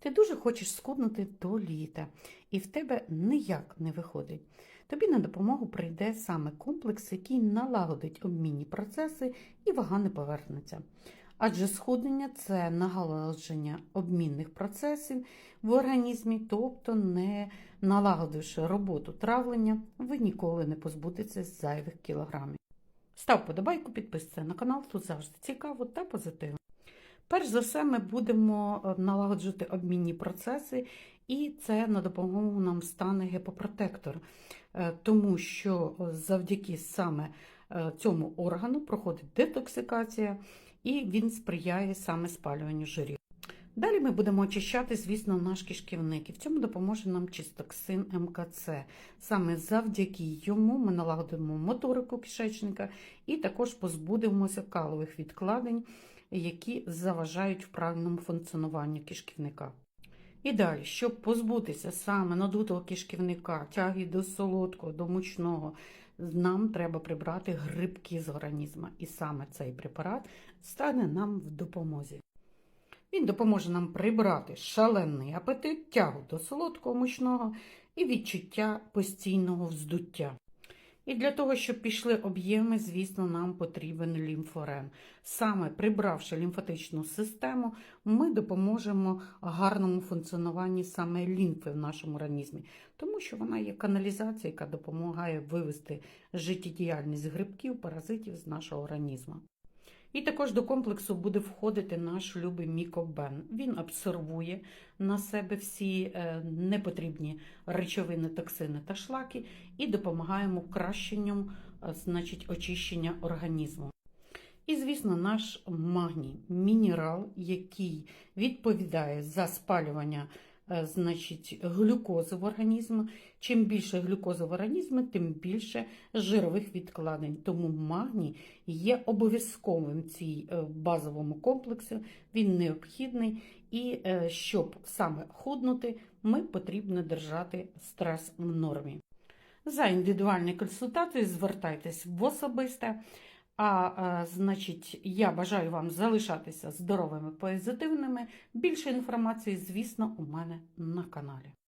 Ти дуже хочеш скуднути до літа, і в тебе ніяк не виходить. Тобі на допомогу прийде саме комплекс, який налагодить обмінні процеси і вага не повернеться. Адже схуднення це налагодження обмінних процесів в організмі, тобто не налагодивши роботу травлення, ви ніколи не позбудетесь зайвих кілограмів. Став подобайку, підписуйся на канал, тут завжди цікаво та позитивно. Перш за все, ми будемо е, налагоджувати обмінні процеси, і це на допомогу нам стане гепопротектор, Е, тому що завдяки саме е, цьому органу проходить детоксикація, і він сприяє саме спалюванню жирів. Далі ми будемо очищати, звісно, наш кишківник, і в цьому допоможе нам чистоксин МКЦ. Саме завдяки йому ми налагодимо моторику кишечника і також позбудемося калових відкладень, які заважають в правильному функціонуванні кишківника. І далі, щоб позбутися саме надутого кишківника, тяги до солодкого, до мучного, нам треба прибрати грибки з організму. І саме цей препарат стане нам в допомозі. Він допоможе нам прибрати шалений апетит, тягу до солодкого мучного і відчуття постійного вздуття. І для того, щоб пішли об'єми, звісно, нам потрібен лімфорен. Саме прибравши лімфатичну систему, ми допоможемо гарному функціонуванні саме лімфи в нашому організмі, тому що вона є каналізація, яка допомагає вивести життєдіяльність грибків, паразитів з нашого організму. І також до комплексу буде входити наш любий мікобен. Він абсорбує на себе всі е, непотрібні речовини, токсини та шлаки і допомагаємо кращенню, е, значить, очищення організму. І, звісно, наш магній мінерал, який відповідає за спалювання значить, глюкози в організмі. Чим більше глюкози в організмі, тим більше жирових відкладень. Тому магній є обов'язковим в цій е, базовому комплексі, він необхідний. І е, щоб саме худнути, ми потрібно держати стрес в нормі. За індивідуальною консультацією звертайтесь в особисте. А, е, значить, я бажаю вам залишатися здоровими, позитивними. Більше інформації, звісно, у мене на каналі.